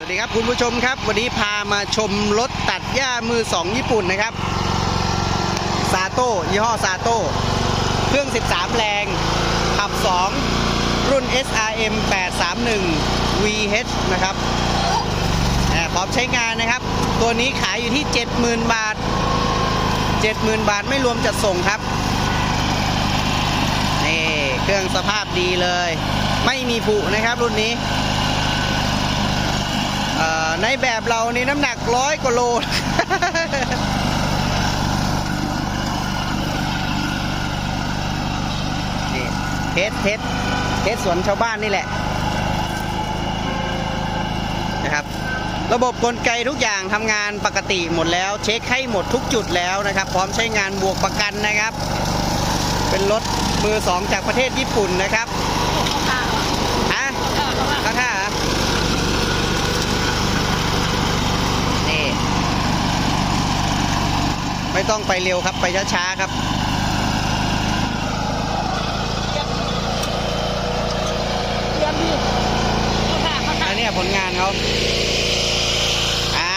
สวัสดีครับคุณผู้ชมครับ วันนี้พามาชมรถตัดหญ้ามือสองญี่ปุ่นนะครับซาโต้ยี่ห้อซาโต้เครื่อง 13 แรง ขับ 2 รุ่น SRM 831 VH นะครับพร้อมใช้งานนะครับ ตัวนี้ขายอยู่ที่ 70,000 บาท 70,000 บาทไม่รวมจัดส่งครับนี่เครื่องสภาพดีเลย ไม่มีผุนะครับรุ่นนี้ ในแบบเรานี่น้ำหนักร้อยกว่าโลนี่เทสเทสเทสสวนชาวบ้านนี่แหละนะครับ ระบบกลไกทุกอย่างทำงานปกติหมดแล้ว เช็คให้หมดทุกจุดแล้วนะครับ พร้อมใช้งานบวกประกันนะครับ เป็นรถมือสองจากประเทศญี่ปุ่นนะครับฮะเข้าท่าเหรอ นี่ ไม่ ต้องไปเร็วครับไปช้าๆครับเยี่ยมพี่ค่ะเขาอันเนี้ยผลงานเขาอ่า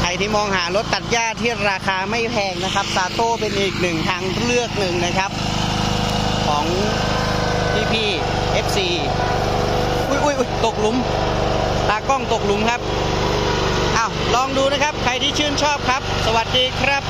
ใครที่มองหารถตัดหญ้าที่ราคาไม่แพงนะครับซาโต้เป็นอีกหนึ่งทางเลือกหนึ่งนะครับ ของพี่พี่ๆ FC อุ้ยอุ้ยอุ้ยตกหลุม ตากล้องตกหลุมครับอ้าวลองดูนะครับ ใครที่ชื่นชอบครับ สวัสดีครับ